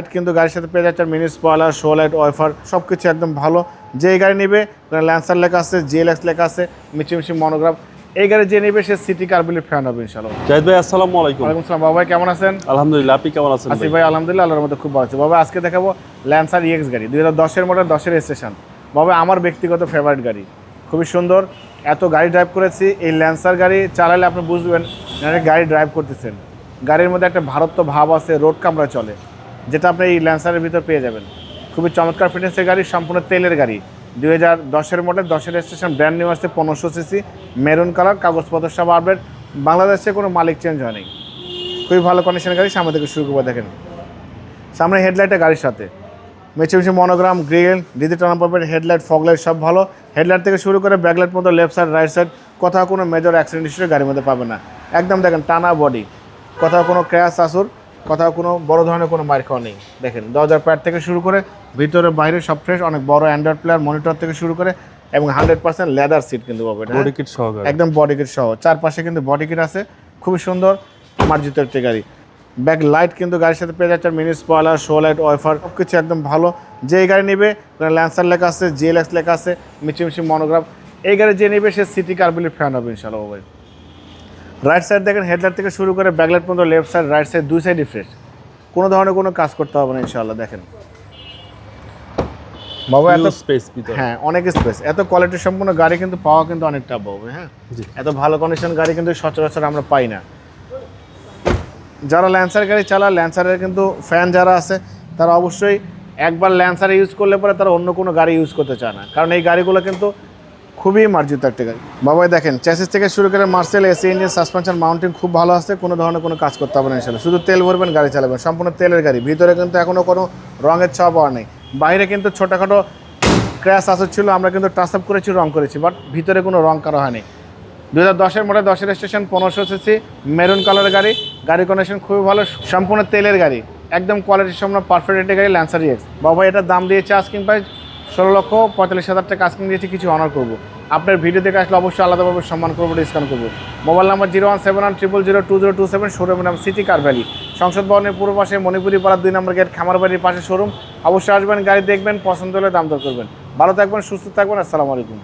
Light কিন্তু গাড়ির সাথে পেয়ে যাচ্ছে mini spoiler show light wiper সব কিছু একদম ভালো। যেই গাড়ি নেবে ল্যান্সার লেখা আছে জিএলএক্স লেখা আছে মিচি মিচি মনোগ্রাফ এই গাড়ি যে নেবে সে সিটি কার্বিলের ফ্যান হবে ইনশাল্লাহ জাহিদ ভাই আসসালামু আলাইকুম। ওয়ালাইকুম আসসালাম। বাবা কেমন আছেন? আলহামদুলিল্লাহ আপনি কেমন আছেন আসিফ ভাই? ভাই আলহামদুলিল্লাহ আল্লাহর মধ্যে খুব ভালো আছে। বাবা আজকে দেখাবো ল্যান্সার ইএক্স গাড়ি দুই হাজার দশের মডেল দশের স্টেশন বাবা আমার ব্যক্তিগত ফেভারিট গাড়ি। খুবই সুন্দর এত গাড়ি ড্রাইভ করেছি। এই ল্যান্সার গাড়ি চালালে আপনি বুঝবেন গাড়ি ড্রাইভ করতেছেন। গাড়ির মধ্যে একটা ভারত্ব ভাব আছে রোড কামরা চলে। যেটা আপনি এই ল্যান্সারের ভিতর পেয়ে যাবেন। খুবই চমৎকার ফিটনেসের গাড়ি, সম্পূর্ণ তেলের গাড়ি। দুই হাজার দশের মডেল দশের স্টেশন ব্র্যান্ড নিউ আসছে পনেরোশো সিসি মেরুন কালার কাগজপত্র সব আপডেট বাংলাদেশে কোনো মালিক চেঞ্জ হয়নি। খুবই ভালো কন্ডিশনের গাড়ি, সামনে থেকে শুরু করে দেখেন। সামনে হেডলাইটটা গাড়ির সাথে। মেচে মেচে monogram grill digital number headlight fog light সব ভালো। হেডলাইট থেকে শুরু করে ব্যাকলাইট মতো লেফট সাইড রাইট সাইড কোথাও কোনো মেজর অ্যাক্সিডেন্ট হিসেবে গাড়ির মধ্যে পাবে না। একদম দেখেন টানা বডি কোথাও কোনো ক্র্যাশ আসুর কোথাও কোনো বড় ধরনের কোনো মার খাওয়া নেই। দেখেন দরজার প্যাড থেকে শুরু করে ভিতরে বাইরে সব ফ্রেশ অনেক বড় অ্যান্ড্রয়েড প্লেয়ার মনিটর থেকে শুরু করে এবং হান্ড্রেড পার্সেন্ট লেদার সিট কিন্তু পাবে এটা, হ্যাঁ? বডি কিট সহকারে একদম বডি কিট সহ। চারপাশে কিন্তু বডি কিট আছে খুবই সুন্দর মার্জিত একটি গাড়ি। ব্যাক লাইট কিন্তু গাড়ির সাথে পেয়ে যাচ্ছে mini spoiler show light wiper সব কিছু একদম ভালো। যেই গাড়ি নেবে ল্যান্সার লেখা আছে জিএলএক্স লেখা আছে মিচি মিচি মনোগ্রাফ এই গাড়ি যে নেবে সে সিটি কার্বিলের ফ্যান হবে ইনশাল্লাহ রাইট সাইড দেখেন হেডলাইট থেকে শুরু করে ব্যাকলাইট পর্যন্ত লেফট সাইড রাইট সাইড দুই সাইডই ফ্রেশ কোনো ধরনের কোনো কাজ করতে হবে না ইনশাল্লাহ দেখেন। বাবা এত স্পেস ভিতরে। হ্যাঁ অনেক স্পেস এত কোয়ালিটি সম্পূর্ণ গাড়ি কিন্তু পাওয়া কিন্তু অনেক টাফ হবে হ্যাঁ এত ভালো কন্ডিশন গাড়ি কিন্তু সচরাচর আমরা পাই না। যারা ল্যান্সার গাড়ি চালায় ল্যান্সারের কিন্তু ফ্যান যারা আছে তারা অবশ্যই একবার ল্যান্সার ইউজ করলে পরে তারা অন্য কোনো গাড়ি ইউজ করতে চায় না। কারণ এই গাড়িগুলো কিন্তু খুবই মার্জিত একটা গাড়ি। বাবাই দেখেন চ্যাসিস থেকে শুরু করে মার্সেল এসি ইঞ্জিন সাসপেনশন মাউন্টিং খুব ভালো আছে, কোনো ধরনের কোনো কাজ করতে হবে না ইনশাল্লাহ শুধু তেল ভরবেন, গাড়ি চালাবেন, সম্পূর্ণ তেলের গাড়ি। ভিতরে কিন্তু এখনও কোনো রঙের ছোঁয়া পাওয়া নেই। বাইরে কিন্তু ছোটোখাটো ক্র্যাশ আসর ছিল, আমরা কিন্তু টাচ আপ করেছি, রং করেছি বাট ভিতরে কোনো রং করা হয়নি। দু হাজার দশের মডেল দশের স্টেশন পনেরোশো সিসি মেরুন কালারের গাড়ি। গাড়ি কন্ডিশন খুবই ভালো, সম্পূর্ণ তেলের গাড়ি। একদম কোয়ালিটির সম্পূর্ণ পারফেক্ট রেটের গাড়ি ল্যান্সার এক্স বাবা এটার দাম দিয়েছে আস্কিং প্রাইস ষোলো লক্ষ পঁয়তাল্লিশ হাজার টাকা আস্কিং দিয়েছি, কিছু অনার করব। আপনার ভিডিও দেখে আসলে অবশ্যই আলাদাভাবে সম্মান করব ডিসকাউন্ট করব। Mobile number zero one seven one triple zero two zero two seven শোরুমের নাম সিটি কার ভ্যালি সংসদ ভবনের পূর্ব পাশে মণিপুরি পাড়ার দুই নম্বর গেট খামারবাড়ির পাশে শোরুম অবশ্যই আসবেন, গাড়ি দেখবেন, পছন্দ হলে দাম দর করবেন। ভালো থাকবেন, সুস্থ থাকবেন, আসসালামু আলাইকুম।